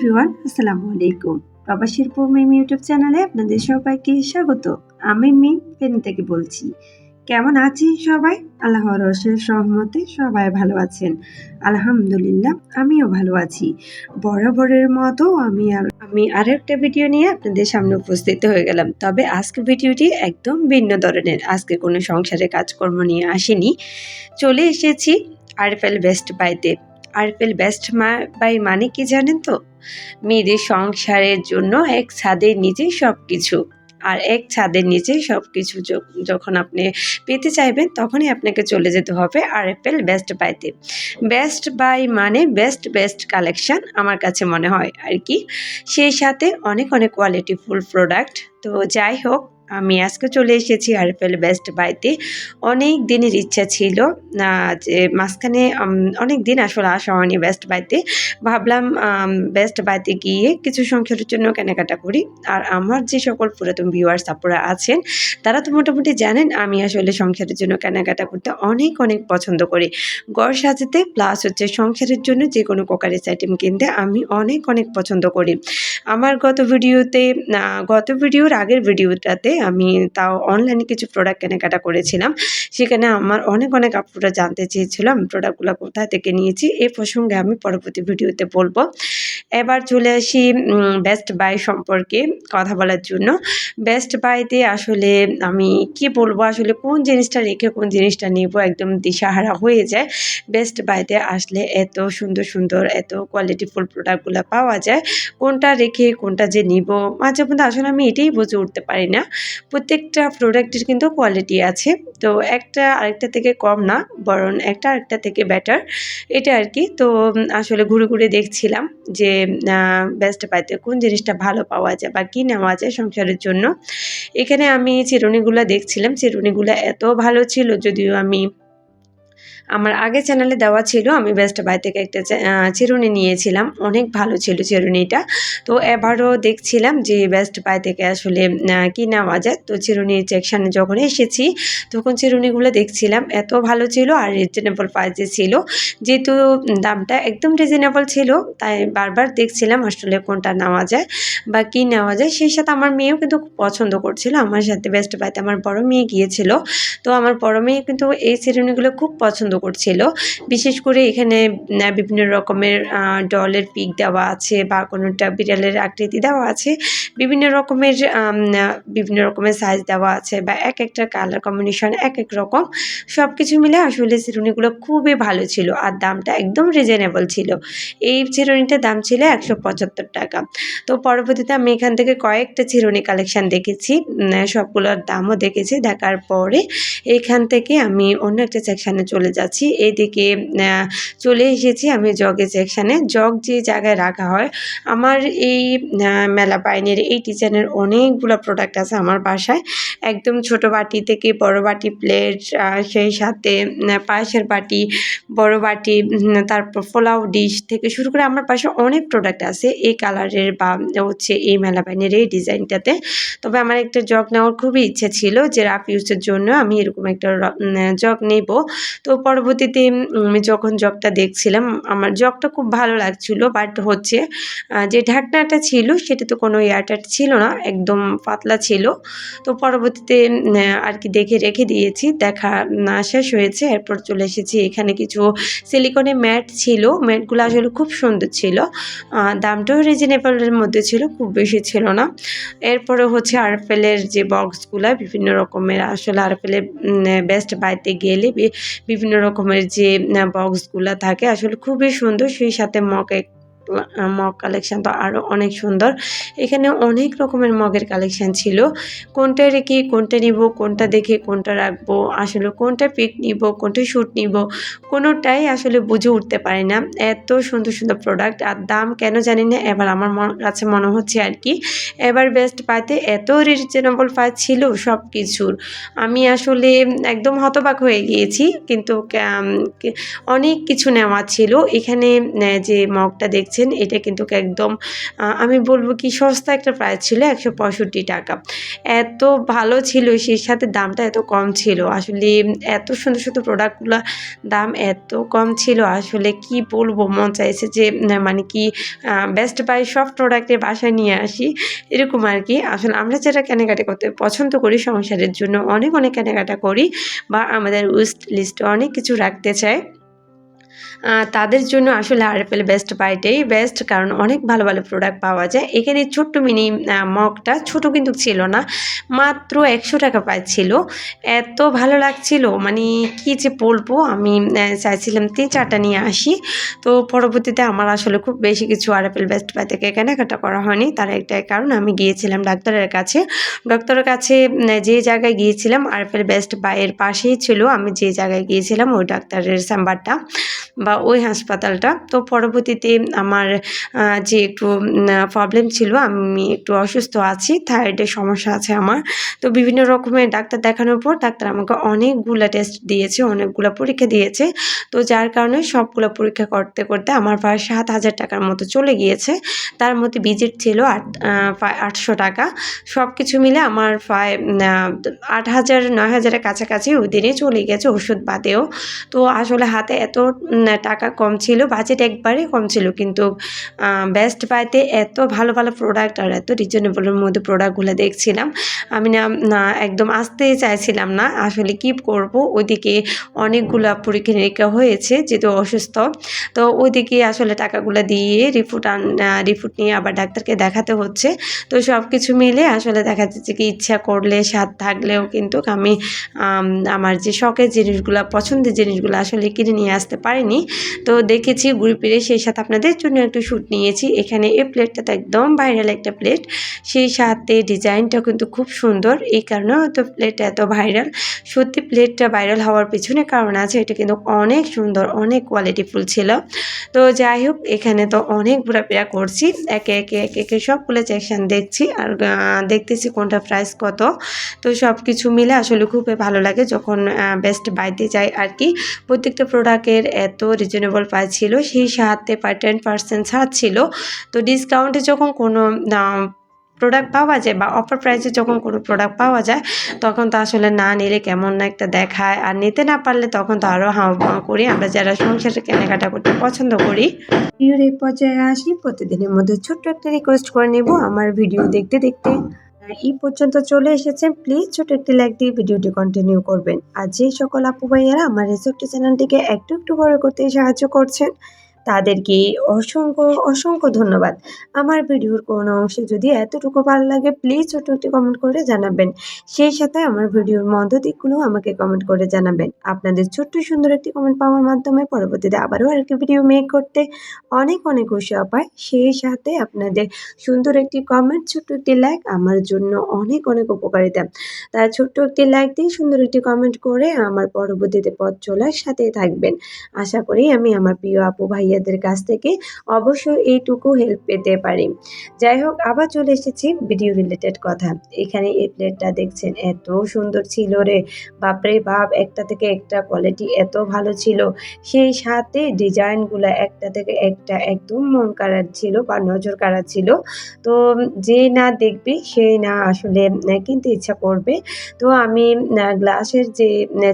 Everyone, আসসালামু আলাইকুম। প্রবাসীর পৌমিম ইউটিউব চ্যানেলে আপনাদের সবাইকে স্বাগত। আমি মিম ফেনী থেকে বলছি। কেমন আছেন সবাই? আল্লাহর রসের সহমতে সবাই ভালো আছেন। আলহামদুলিল্লাহ, আমিও ভালো আছি। বরাবরের মতো আমি আর, আমি আরও একটা ভিডিও নিয়ে আপনাদের সামনে উপস্থিত হয়ে গেলাম। তবে আজকের ভিডিওটি একদম ভিন্ন ধরনের। আজকে কোনো সংসারে কাজকর্ম নিয়ে আসেনি। চলে এসেছি আরএফএল বেস্ট বাইতে আরএফএল বেস্ট মা বাই মানে কি জানেন তো? মেয়েদের সংসারের জন্য এক ছাদের নিচে সব কিছু আর এক ছাদের নিচে সব কিছু যখন আপনি পেতে চাইবেন তখনই আপনাকে চলে যেতে হবে আরএফএল বেস্ট বাইতে বেস্ট বাই মানে বেস্ট বেস্ট কালেকশন আমার কাছে মনে হয় আর কি। সেই সাথে অনেক অনেক কোয়ালিটিফুল প্রোডাক্ট। তো যাই হোক আমি আজকে চলে এসেছি আরএফএল বেস্ট বাইতে অনেক দিনের ইচ্ছা ছিল যে মাঝখানে অনেক দিন আসলে আসা হয়নি বেস্ট বাইতে ভাবলাম বেস্ট বাইতে গিয়ে কিছু সংখ্যার জন্য কেনাকাটা করি। আর আমার যে সকল পুরাতন ভিউয়ার্স আপনারা আছেন, তারা তো মোটামুটি জানেন, আমি আসলে সংসারের জন্য কেনাকাটা করতে অনেক অনেক পছন্দ করি। গড় সাজাতে প্লাস হচ্ছে সংসারের জন্য যে কোনো কোকারিস আইটেম কিনতে আমি অনেক অনেক পছন্দ করি। আমার গত ভিডিওতে গত ভিডিওর আগের ভিডিওটাতে আমি তাও অনলাইনে কিছু প্রোডাক্ট কেনাকাটা করেছিলাম। সেখানে আমার অনেক অনেক আপুরা জানতে চেয়েছিল আমি প্রোডাক্টগুলো কোথা থেকে নিয়েছি। এ প্রসঙ্গে আমি পরবর্তী ভিডিওতে বলব। এবার চলে আসি বেস্ট বাই সম্পর্কে কথা বলার জন্য। বেস্ট বাইতে আসলে আমি কি বলব, আসলে কোন জিনিসটা রেখে কোন জিনিসটা নেব, একদম দিশাহারা হয়ে যায়। বেস্ট বাইতে আসলে এত সুন্দর সুন্দর, এত কোয়ালিটিফুল প্রোডাক্টগুলো পাওয়া যায়। কোনটা রেখে কোনটা যে নিব, মাঝে মধ্যে আসলে আমি এটাই বুঝে উঠতে পারি না। প্রত্যেকটা প্রোডাক্টের কিন্তু কোয়ালিটি আছে। তো একটা আরেকটা থেকে কম না, বরং একটা আরেকটা থেকে বেটার এটা আর কি। তো আসলে ঘুরে ঘুরে দেখছিলাম যে বেস্ট পাইতে কোন জিনিসটা ভালো পাওয়া যায় বা কী নেওয়া যায় সংসারের জন্য। এখানে আমি চিরুনিগুলো দেখছিলাম। চিরুনিগুলো এত ভালো ছিল, যদিও আমি আমার আগে চ্যানেলে দেওয়া ছিল, আমি বেস্ট বাই থেকে একটা চিরুনি নিয়েছিলাম। অনেক ভালো ছিল চিরুনিটা। তো এবারও দেখছিলাম যে বেস্ট বাই থেকে আসলে কি নেওয়া যায়। তো চিরুনির সেকশানে যখন এসেছি, তখন চিরুনিগুলো দেখছিলাম। এত ভালো ছিল আর রিজনেবল প্রাইসে ছিল। যেহেতু দামটা একদম রিজনেবল ছিল, তাই বারবার দেখছিলাম আসলে কোনটা নেওয়া যায় বা কী নেওয়া যায়। সেই সাথে আমার মেয়েও কিন্তু পছন্দ করছিল। আমার সাথে বেস্ট বাইতে আমার বড় মেয়ে গিয়েছিল। তো আমার বড় মেয়ে কিন্তু এই চিরুনিগুলো খুব পছন্দ করছিল। বিশেষ করে এখানে বিভিন্ন রকমের ডলের পিক দেওয়া আছে বা কোনোটা বিড়ালের আকৃতি দেওয়া আছে। বিভিন্ন রকমের বিভিন্ন রকমের সাইজ দেওয়া আছে বা এক একটা কালার কম্বিনেশন এক এক রকম। সব কিছু মিলে আসলে চিরুনিগুলো খুবই ভালো ছিল আর দামটা একদম রিজনেবল ছিল। এই চিরুনিটার দাম ছিল একশো পঁচাত্তর টাকা। তো পরবর্তীতে আমি এখান থেকে কয়েকটা চিরুনি কালেকশান দেখেছি সবগুলোর দামও দেখেছি। দেখার পরে এখান থেকে আমি অন্য একটা সেকশানে চলে যাচ্ছি। যাচ্ছি, এইদিকে চলে এসেছি আমি জগের সেকশানে জগ যে জায়গায় রাখা হয়, আমার এই মেলা বাইনের এই কিচেনের অনেকগুলো প্রোডাক্ট আছে আমার বাসায়। একদম ছোট বাটি থেকে বড় বাটি প্লেট সেই সাথে পায়েসের বাটি, বড় বাটি তারপর পোলাও ডিশ থেকে শুরু করে আমার পাশে অনেক প্রোডাক্ট আছে এই কালারের বা, হচ্ছে এই মেলা বাইনের এই ডিজাইনটাতে তবে আমার একটা জগ নেওয়ার খুবই ইচ্ছে ছিল যে রাফ ইউজের জন্য আমি এরকম একটা জগ নেব। তো পরবর্তীতে আমি যখন জগটা দেখছিলাম, আমার জগটা খুব ভালো লাগছিল বাট হচ্ছে যে ঢাকনাটা ছিল, সেটা তো কোনো এয়ারটাইট ছিল না, একদম পাতলা ছিল। তো পরবর্তীতে আর কি দেখে রেখে দিয়েছি, দেখা না শেষ হয়েছে, এরপর চলে এসেছি, এখানে কিছু সিলিকনের ম্যাট ছিল ম্যাটগুলো আসলে খুব সুন্দর ছিল দামটাও রিজনেবলের মধ্যে ছিল, খুব বেশি ছিল না। এরপরে হচ্ছে আরফেলের যে বক্সগুলো বিভিন্ন রকমের, আসলে আরফেলের বেস্ট বাইতে গেলে বিভিন্ন রকমের যে বক্সগুলো থাকে আসলে খুবই সুন্দর। সেই সাথে মকে মগ কালেকশান তো আরও অনেক সুন্দর। এখানে অনেক রকমের মগের কালেকশান ছিল। কোনটা রেখে, কোনটা নিব, কোনটা দেখে কোনটা রাখব, আসলে কোনটা পিক নিব, কোনটা শ্যুট নিব, কোনোটাই আসলে বুঝে উঠতে পারি না। এত সুন্দর সুন্দর প্রোডাক্ট আর দাম কেন জানি না, এবার আমার কাছে মনে হচ্ছে আর কি, এবার বেস্ট পাইতে এত রিজনেবল প্রাইস ছিল সব কিছুর আমি আসলে একদম হতবাক হয়ে গিয়েছি, কিন্তু অনেক কিছু নেওয়া ছিল। এখানে যে মগটা দেখছি পাচ্ছেন এটা কিন্তু একদম আমি বলব কি সস্তা একটা প্রাইস ছিল, একশো পঁয়ষট্টি টাকা। এত ভালো ছিল, সেই সাথে দামটা এত কম ছিল। আসলে এত সুন্দর সুন্দর প্রোডাক্টগুলো দাম এত কম ছিল, আসলে কি বলব, মন চাইছে যে মানে কি বেস্ট বাই সব প্রোডাক্টে বাসায় নিয়ে আসি, এরকম আর কি। আসলে আমরা যেটা কেনাকাটা করতে পছন্দ করি, সংসারের জন্য অনেক অনেক কেনাকাটা করি বা আমাদের উইস্ট লিস্টে অনেক কিছু রাখতে চাই। তাদের জন্য আসলে আরএফএল বেস্ট বাইটাই বেস্ট কারণ অনেক ভালো ভালো প্রোডাক্ট পাওয়া যায়। এখানে ছোট্ট মিনি মগটা ছোট কিন্তু ছিল না, মাত্র একশো টাকা পাচ্ছিল এত ভালো লাগছিল মানে কি যে বলব, আমি চাইছিলাম তিন চারটা নিয়ে আসি। তো পরবর্তীতে আমার আসলে খুব বেশি কিছু আরএফএল বেস্ট বাই থেকে কেনাকাটা করা হয়নি। তার একটাই কারণ, আমি গিয়েছিলাম ডাক্তারের কাছে। ডক্টরের কাছে যে জায়গায় গিয়েছিলাম, আরএফএল বেস্ট বাইয়ের পাশেই ছিল। আমি যে জায়গায় গিয়েছিলাম, ওই ডাক্তারের চেম্বারটা বা ওই হাসপাতালটা। তো পরবর্তীতে আমার যে একটু প্রবলেম ছিল, আমি একটু অসুস্থ আছি থাইরয়েডের সমস্যা আছে আমার। তো বিভিন্ন রকমের ডাক্তার দেখানোর পর ডাক্তার আমাকে অনেকগুলো টেস্ট দিয়েছে, অনেকগুলো পরীক্ষা দিয়েছে। তো যার কারণে সবগুলো পরীক্ষা করতে করতে আমার প্রায় সাত হাজার টাকার মতো চলে গিয়েছে। তার মধ্যে ভিজিট ছিল আট আটশো টাকা। সব কিছু মিলে আমার প্রায় আট হাজার, নয় হাজারের কাছাকাছি ওই দিনে চলে গেছে ওষুধ বাদেও। তো আসলে হাতে এত টাকা কম ছিল বাজেট একবারে কম ছিল। কিন্তু বেস্ট বাইতে এত ভালো ভালো প্রোডাক্ট আর এত রিজনেবলের মধ্যে প্রোডাক্টগুলো দেখছিলাম, আমি না না একদম আসতেই চাইছিলাম না। আসলে কি করব? ওইদিকে অনেকগুলো পরীক্ষা নিরীক্ষা হয়েছে, যেহেতু অসুস্থ। তো ওইদিকে আসলে টাকাগুলো দিয়ে রিপোর্ট রিপোর্ট নিয়ে আবার ডাক্তারকে দেখাতে হচ্ছে। তো সব কিছু মিলে আসলে দেখা যাচ্ছে কি ইচ্ছা করলে, স্বাদ থাকলেও কিন্তু আমি, আমার যে শখের জিনিসগুলো, পছন্দের জিনিসগুলো আসলে কিনে নিয়ে আসতে পারিনি। তো দেখেছি ঘুরে ফিরে সেই সাথে আপনাদের জন্য একটু শ্যুট নিয়েছি। এখানে এই প্লেটটা তো একদম ভাইরাল একটা প্লেট। সেই সাথে ডিজাইনটা কিন্তু খুব সুন্দর। এই কারণে হয়তো প্লেটটা এত ভাইরাল। সত্যি প্লেটটা ভাইরাল হওয়ার পিছনে কারণ আছে, এটা কিন্তু অনেক সুন্দর, অনেক কোয়ালিটিফুল ছিল। তো যাই হোক, এখানে তো অনেক ঘোরাফেরা করছি। একে একে একে একে সবগুলো সেকশন দেখছি আর দেখতেছি কোনটা প্রাইস কত। তো সব কিছু মিলে আসলে খুবই ভালো লাগে যখন বেস্ট বাইতে যাই আর কি। প্রত্যেকটা প্রোডাক্টের এত রিজনেবল প্রাইস ছিল, সেই সাথে টেন পার্সেন্ট ছাড় ছিল। তো ডিসকাউন্টে যখন কোনো প্রোডাক্ট পাওয়া যায় বা অফার প্রাইসে যখন কোনো প্রোডাক্ট পাওয়া যায়, তখন তো আসলে না নিলে কেমন না একটা দেখায়। আর নিতে না পারলে তখন তো আরও হাওয়া করি। আমরা যারা সংসারে কেনাকাটা করতে পছন্দ করি। ভিডিওর এই পর্যায়ে আসি, প্রতিদিনের মধ্যে ছোট্ট একটা রিকোয়েস্ট করে নেব। আমার ভিডিও দেখতে দেখতে। এই পর্যন্ত চলে এসেছেন প্লিজ ছোট একটি লাইক দিয়ে ভিডিওটি কন্টিনিউ করবেন। আর যে সকল আপু ভাইয়ারা আমার ছোট্ট চ্যানেলটিকে একটু একটু বড় করতে সাহায্য করছেন তাদেরকে অসংখ্য অসংখ্য ধন্যবাদ। আমার ভিডিওর কোনো অংশে যদি এতটুকু ভালো লাগে প্লিজ ছোট একটি কমেন্ট করে জানাবেন। সেই সাথে আমার ভিডিওর মধ্য দিকগুলো আমাকে কমেন্ট করে জানাবেন। আপনাদের ছোট্ট সুন্দর একটি কমেন্ট পাওয়ার মাধ্যমে পরবর্তীতে আবারও আরেকটি ভিডিও মেক করতে অনেক অনেক উৎসাহ পায়। সেই সাথে আপনাদের সুন্দর একটি কমেন্ট ছোট্ট একটি লাইক আমার জন্য অনেক অনেক উপকারিতা। তাই ছোট্ট একটি লাইক দিয়ে সুন্দর একটি কমেন্ট করে আমার পরবর্তীতে পথ চলার সাথে থাকবেন। আশা করি আমি আমার প্রিয় আপু ভাইয়াদের কাছ থেকে অবশ্যই এইটুকু হেল্প পেতে পারি। যাই হোক আবার চলে এসেছি ভিডিও রিলেটেড কথা। এখানে এই প্লেটটা দেখছেন, এত সুন্দর ছিল রে। বাপরে বাপ, একটা থেকে একটা কোয়ালিটি এত ভালো ছিল। সেই সাথে ডিজাইনগুলো একটা থেকে একটা একদম মন কাড়ার ছিল বা নজর কাড়ার ছিল। তো যে না দেখবে সেই না আসলে কিনতে ইচ্ছা করবে। তো আমি গ্লাসের যে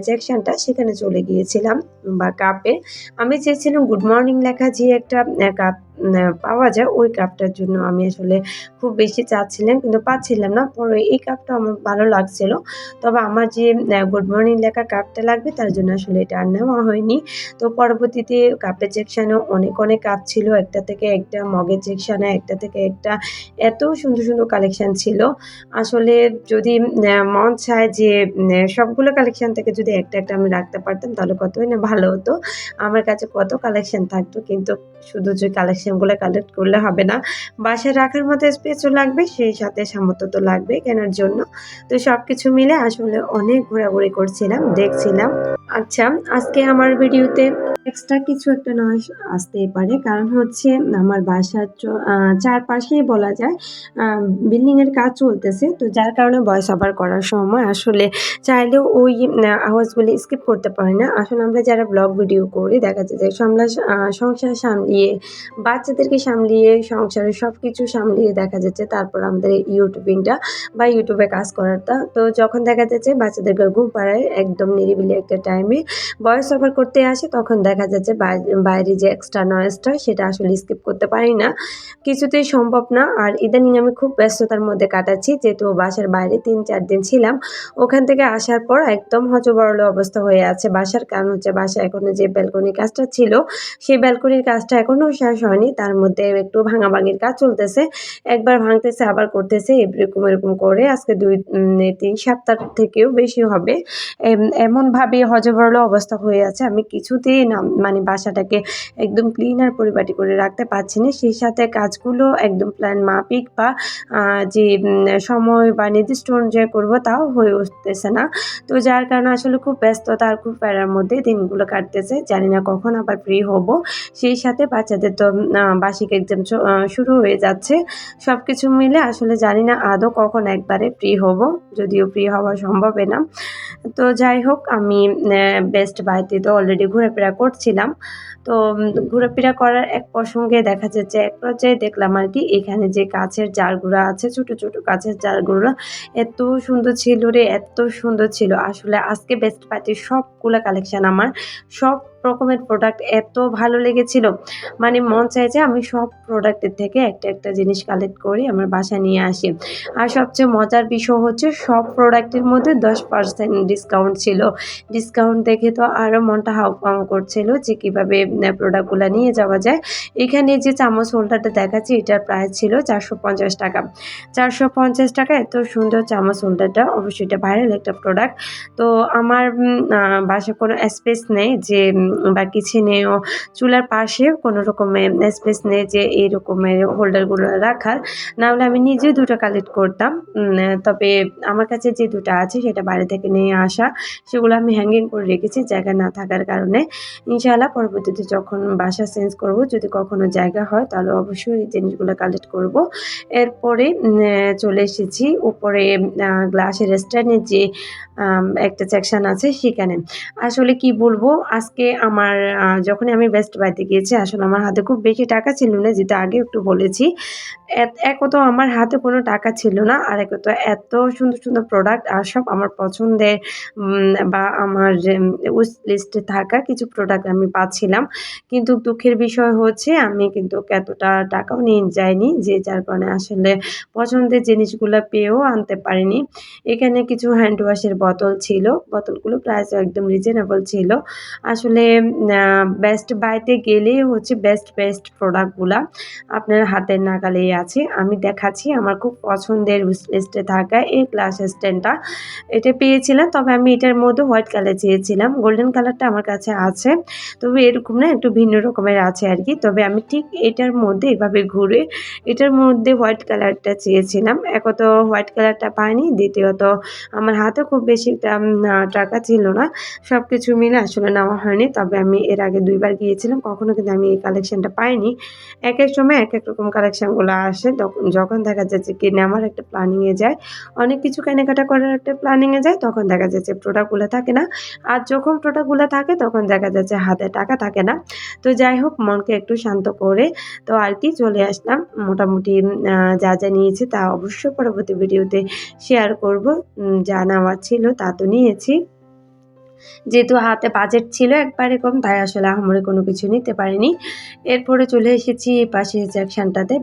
সেকশনটা সেখানে চলে গিয়েছিলাম। বা কাপে আমি চেয়েছিলাম গুড মর্নিং লেখা যে একটা কাপ পাওয়া যায় ওই কাপটার জন্য আমি আসলে খুব বেশি চাচ্ছিলাম, কিন্তু পাচ্ছিলাম না। পরে এই কাপটা আমার ভালো লাগছিল। তবে আমার যে গুড মর্নিং লেখা কাপটা লাগবে, তার জন্য আসলে এটা আর নেওয়া হয়নি। তো পরবর্তীতে কাপের সেকশানেও অনেক অনেক কাপ ছিল। একটা থেকে একটা মগের সেকশানে একটা থেকে একটা এত সুন্দর সুন্দর কালেকশান ছিল। আসলে যদি মন চায় যে সবগুলো কালেকশান থেকে যদি একটা একটা আমি রাখতে পারতাম, তাহলে কতই না ভালো হতো। আমার কাছে কত কালেকশান থাকতো, কিন্তু শুধু যে কালেকশানগুলো কালেক্ট করলে হবে না। বাসায় রাখার মতো স্পেসও লাগবে, সেই সাথে সামর্থ্য তো লাগবে কেনার জন্য। তো সব কিছু মিলে আসলে অনেক ঘোরাঘুরি করছিলাম, দেখছিলাম। আচ্ছা আজকে আমার ভিডিওতে এক্সট্রা কিছু একটা নয় আসতেই পারে। কারণ হচ্ছে আমার বাসার চারপাশেই বলা যায় বিল্ডিং এর কাজ চলতেছে। তো যার কারণে ভয়েস ওভার করার সময় আসলে চাইলেও ওই আওয়াজগুলি স্কিপ করতে পারি না। আসলে আমরা যারা ব্লগ ভিডিও করি, দেখা যায় যে সামলা সংসার সামলিয়ে, বাচ্চাদেরকে সামলিয়ে, সংসারের সব কিছু সামলিয়ে দেখা যাচ্ছে, তারপর আমাদের ইউটিউবিংটা বা ইউটিউবে কাজ করাটা। তো যখন দেখা যাচ্ছে বাচ্চাদেরকে ঘুম পাড়ায় একদম নিরিবিলি একটা টাইমে ভয়েস ওভার করতে আসে, তখন দেখা যাচ্ছে বাই- বাইরে যে এক্সট্রা নয়েজটা সেটা আসলে স্কিপ করতে পারি না। কিছুতেই সম্ভব না। আর ইদানিং আমি খুব ব্যস্ততার মধ্যে কাটাচ্ছি। যেহেতু বাসার বাইরে তিন চার দিন ছিলাম, ওখান থেকে আসার পর একদম হজবরল অবস্থা হয়ে আছে। বাসার কারণ হচ্ছে বাসা এখনও যে ব্যালকনির কাজটা ছিল, সেই ব্যালকনির কাজটা এখনও শেষ হয়নি। তার মধ্যে একটু ভাঙাভাঙির কাজ চলতেছে। একবার ভাঙতেছে, আবার করতেছে, এরকম এরকম করে আজকে দুই তিন সপ্তাহ থেকেও বেশি হবে। এম- এমনভাবে হজবরল অবস্থা হয়ে আছে। আমি কিছুতেই না মানে বাসাটাকে একদম ক্লিন আর পরিপাটি করে রাখতে পারছি না। সেই সাথে কাজগুলো একদম প্ল্যান মাফিক বা যে সময় বা নির্দিষ্ট অনুযায়ী করব তাও হয়ে উঠতেছে না। তো যার কারণে আসলে খুব ব্যস্ততা আর খুব প্যারার মধ্যে দিনগুলো কাটতেছে। জানি না কখন আবার ফ্রি হব। সেই সাথে বাচ্চাদের তো বার্ষিক এক্সাম শুরু হয়ে যাচ্ছে। সব কিছু মিলে আসলে জানি না আদৌ কখন একবারে ফ্রি হব। যদিও ফ্রি হওয়া সম্ভব না। তো যাই হোক, আমি বেস্ট বাইতে তো অলরেডি ঘোরাফেরা করছিলাম। তো ঘোরাফেরা করার এক প্রসঙ্গে দেখা যাচ্ছে, এক পর্যায়ে দেখলাম আর কি, এখানে যে কাছের জারগুলো আছে, ছোট ছোট কাছের জারগুলো এত সুন্দর ছিল রে, এত সুন্দর ছিল। আসলে আজকে বেস্ট পার্টির সবগুলো কালেকশন আমার, সব রকমের প্রোডাক্ট এত ভালো লেগেছিল। মানে মন চাই যে আমি সব প্রোডাক্টের থেকে একটা একটা জিনিস কালেক্ট করি আমার বাসায় নিয়ে আসি। আর সবচেয়ে মজার বিষয় হচ্ছে সব প্রোডাক্টের মধ্যে দশ পার্সেন্ট ডিসকাউন্ট ছিল। ডিসকাউন্ট দেখে তো আরও মনটা হাউপাউ করছিল যে কীভাবে প্রোডাক্টগুলো নিয়ে যাওয়া যায়। এখানে যে চামচ হোল্ডারটা দেখাচ্ছি, এটার প্রাইস ছিল চারশো পঞ্চাশ টাকা। চারশো পঞ্চাশ টাকা এত সুন্দর চামচ হোল্ডারটা অবশ্যই এটা ভাইরাল একটা প্রোডাক্ট তো আমার বাসায় কোনো স্পেস নেই যে বা কিছু কিচেনেও চুলার পাশে কোনো রকমের স্পেস নেই যে এই রকমের হোল্ডারগুলো রাখার। না হলে আমি নিজে দুটো কালেক্ট করতাম। তবে আমার কাছে যে দুটো আছে সেটা বাইরে থেকে নিয়ে আসা, সেগুলো আমি হ্যাঙ্গিং করে রেখেছি জায়গা না থাকার কারণে। ইনশাআল্লাহ পরবর্তীতে যখন বাসা চেঞ্জ করব, যদি কখনো জায়গা হয় তাহলে অবশ্যই এই জিনিসগুলো কালেক্ট করব। এরপরে চলে এসেছি উপরে গ্লাসের স্ট্যান্ডের যে একটা সেকশন আছে সেখানে। আসলে কি বলব? আজকে আমার যখনই আমি বেস্ট বাইতে গিয়েছি, আসলে আমার হাতে খুব বেশি টাকা ছিল না, যেটা আগে একটু বলেছি। এক তো আমার হাতে কোনো টাকা ছিল না, আর এক তো এত সুন্দর সুন্দর প্রোডাক্ট আর সব আমার পছন্দের বা আমার উইস লিস্টে থাকা কিছু প্রোডাক্ট আমি পাচ্ছিলাম। কিন্তু দুঃখের বিষয় হচ্ছে, আমি কিন্তু এতটা টাকাও নিয়ে যাইনি, যে যার কারণে আসলে পছন্দের জিনিসগুলো পেয়েও আনতে পারিনি। এখানে কিছু হ্যান্ড ওয়াশের বোতল ছিল বোতলগুলো প্রাইস একদম রিজনেবল ছিল। আসলে বেস্ট বাইতে গেলেই হচ্ছে বেস্ট বেস্ট প্রোডাক্টগুলা আপনার হাতের নাগালেই আছে। আমি দেখাচ্ছি, আমার খুব পছন্দের লিস্টে থাকা এই গ্লাস স্ট্যান্ডটা এটা পেয়েছিলাম, তবে আমি এটার মধ্যে হোয়াইট কালার চেয়েছিলাম। গোল্ডেন কালারটা আমার কাছে আছে। তবে এরকম না, একটু ভিন্ন রকমের আছে আর কি। তবে আমি ঠিক এটার মধ্যে এভাবে ঘুরে এটার মধ্যে হোয়াইট কালারটা চেয়েছিলাম। একত হোয়াইট কালারটা পাইনি, দ্বিতীয়ত আমার হাতে খুব বেশি টাকা ছিল না। সব কিছু মিলে আসলে নেওয়া হয়নি। তবে আমি এর আগে দুইবার গিয়েছিলাম, কখনো কিন্তু আমি এই কালেকশনটা পাইনি। এক এক সময় এক এক রকম কালেকশনগুলো আসে যখন দেখা যাচ্ছে কি নেওয়ার একটা প্ল্যানিংয়ে যায়, অনেক কিছু কেনাকাটা করার একটা প্ল্যানিংয়ে যায়, তখন দেখা যাচ্ছে প্রোডাক্টগুলো থাকে না। আর যখন প্রোডাক্টগুলো থাকে, তখন দেখা যাচ্ছে হাতে টাকা থাকে না। তো যাই হোক, মনকে একটু শান্ত করে তো আর কি চলে আসলাম। মোটামুটি যা যা নিয়েছি তা অবশ্য পরবর্তী ভিডিওতে শেয়ার করব। যা নেওয়ার ছিল তা তো নিয়েছি। যেহেতু হাতে বাজেট ছিল একবারে কম, তাই আসলে আহামরি কোনো কিছু নিতে পারিনি। এরপরে চলে এসেছি এই পাশে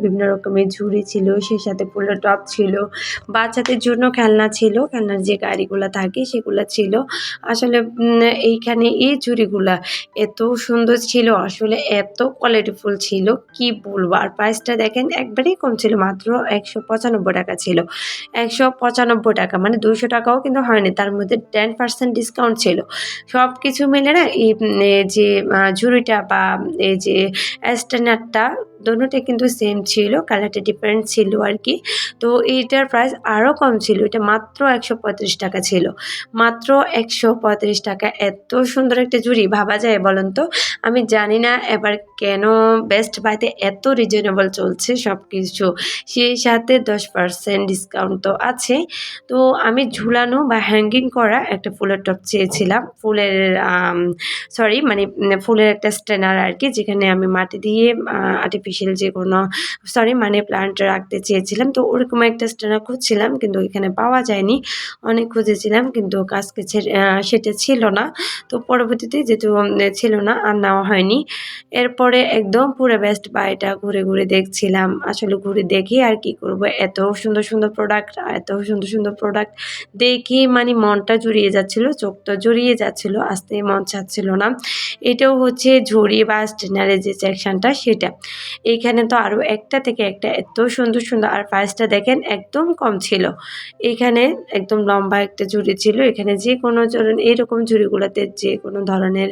বিভিন্ন রকমের ঝুড়ি ছিল, সেই সাথে ফুলের টপ ছিল, বাচ্চাদের জন্য খেলনা ছিল, খেলনার যে গাড়িগুলো থাকে সেগুলো ছিল। আসলে এইখানে এই ঝুড়িগুলা এত সুন্দর ছিল, আসলে এত কোয়ালিটিফুল ছিল, কি বলব? আর প্রাইসটা দেখেন একবারেই কম ছিল, মাত্র একশো পঁচানব্বই টাকা ছিল। একশো পঁচানব্বই টাকা মানে দুশো টাকাও কিন্তু হয়নি, তার মধ্যে টেন পার্সেন্ট ডিসকাউন্ট ছিল। সব কিছু মিলে না এই যে ঝুড়িটা বা এই যে স্ট্যান্ডারটা দোনোটা কিন্তু সেম ছিল কালারটা ডিফারেন্ট ছিল আর কি। তো এইটার প্রাইস আরও কম ছিল, এটা মাত্র একশো পঁয়ত্রিশ টাকা ছিল। মাত্র একশো পঁয়ত্রিশ টাকা, এত সুন্দর একটা জুড়ি, ভাবা যায় বলেন তো? আমি জানি না এবার কেন বেস্ট বাইতে এত রিজনেবল চলছে সব কিছু সেই সাথে দশ পার্সেন্ট ডিসকাউন্ট তো আছে। তো আমি ঝুলানো বা হ্যাঙ্গিং করা একটা ফুলের টপ চেয়েছিলাম। ফুলের সরি মানে ফুলের একটা স্ট্যানার আর কি, যেখানে আমি মাটি দিয়ে আর্টিফিশিয়াল যে কোনো সরি মানে প্লান্ট রাখতে চেয়েছিলাম। তো ওরকম একটা স্ট্যানার খুঁজছিলাম, কিন্তু এখানে পাওয়া যায়নি। অনেক খুঁজেছিলাম, কিন্তু কাজকে সেটা ছিল না। তো পরবর্তীতে যেহেতু ছিল না, আর নেওয়া হয়নি। এরপরে একদম পুরো বেস্ট বাইটা ঘুরে ঘুরে দেখছিলাম। আসলে ঘুরে দেখি আর কি করব। এত সুন্দর সুন্দর প্রোডাক্ট এত সুন্দর সুন্দর প্রোডাক্ট দেখি মানে মনটা জুড়িয়ে যাচ্ছিল, চোখটা জড়িয়ে যাচ্ছিল, আসতে মন চাচ্ছিল না। এটাও হচ্ছে ঝুড়ি বা স্টেনারের যে সেকশনটা সেটা। এইখানে তো আরও একটা থেকে একটা এত সুন্দর সুন্দর আর প্রাইসটা দেখেন একদম কম ছিল। এখানে একদম লম্বা একটা ঝুড়ি ছিল। এখানে যে কোনো এইরকম ঝুড়িগুলোতে যে কোনো ধরনের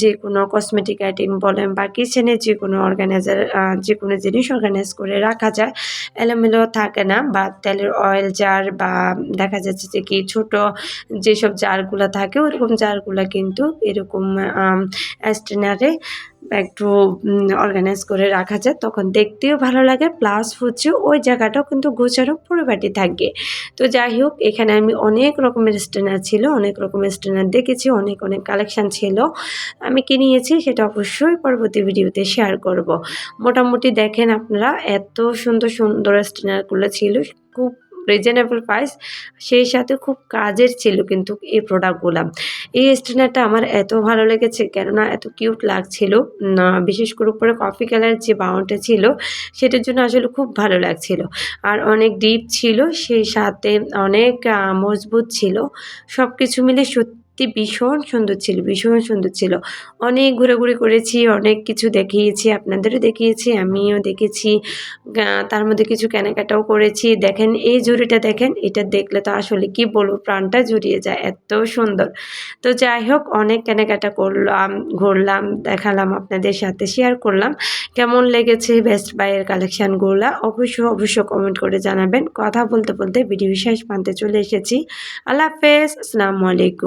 যে কোনো কসমেটিক আইটেম বলেন বা কিচেনের যে কোনো অর্গানাইজার যে কোনো জিনিস অর্গানাইজ করে রাখা যায়। এলোমেলো থাকে না বা তেলের অয়েল জার বা দেখা যাচ্ছে যে কি ছোট যেসব জারগুলো থাকে, ওরকম জারগুলো কিন্তু এরকম স্টেনারে একটু অর্গানাইজ করে রাখা যায়, তখন দেখতেও ভালো লাগে। প্লাস হচ্ছে ওই জায়গাটাও কিন্তু গোছানো পরিপাটি থাকবে তো যাই হোক, এখানে আমি অনেক রকমের স্টেনার ছিল, অনেক রকমের স্টেনার দেখেছি, অনেক অনেক কালেকশান ছিল। আমি কি নিয়েছি সেটা অবশ্যই পরবর্তী ভিডিওতে শেয়ার করব। মোটামুটি দেখেন আপনারা, এত সুন্দর সুন্দর স্টেনারগুলো ছিল, খুব রিজনেবল প্রাইস সেই সাথে খুব কাজের ছিল কিন্তু এই প্রোডাক্টগুলো এই স্টেনারটা আমার এত ভালো লেগেছে, কেননা এত কিউট লাগছিল। বিশেষ করে উপরে কফি কালার যে বাউন্ডটা ছিল, সেটার জন্য আসলে খুব ভালো লাগছিল। আর অনেক ডিপ ছিল, সেই সাথে অনেক মজবুত ছিল। সব কিছু মিলে সত্যি সত্যি ভীষণ সুন্দর ছিল, ভীষণ সুন্দর ছিল। অনেক ঘোরাঘুরি করেছি, অনেক কিছু দেখিয়েছি, আপনাদেরও দেখিয়েছি, আমিও দেখেছি তার মধ্যে কিছু কেনাকাটাও করেছি। দেখেন, এই জুড়িটা দেখেন, এটা দেখলে তো আসলে কি বলব, প্রাণটা জুড়িয়ে যায়, এত সুন্দর। তো যাই হোক, অনেক কেনাকাটা করলাম, ঘুরলাম, দেখালাম, আপনাদের সাথে শেয়ার করলাম। কেমন লেগেছে বেস্ট বাইয়ের কালেকশানগুলো অবশ্যই অবশ্যই কমেন্ট করে জানাবেন। কথা বলতে বলতে ভিডিও শেষ প্রান্তে চলে এসেছি। আল্লাহ হাফেজ, আসসালামু আলাইকুম।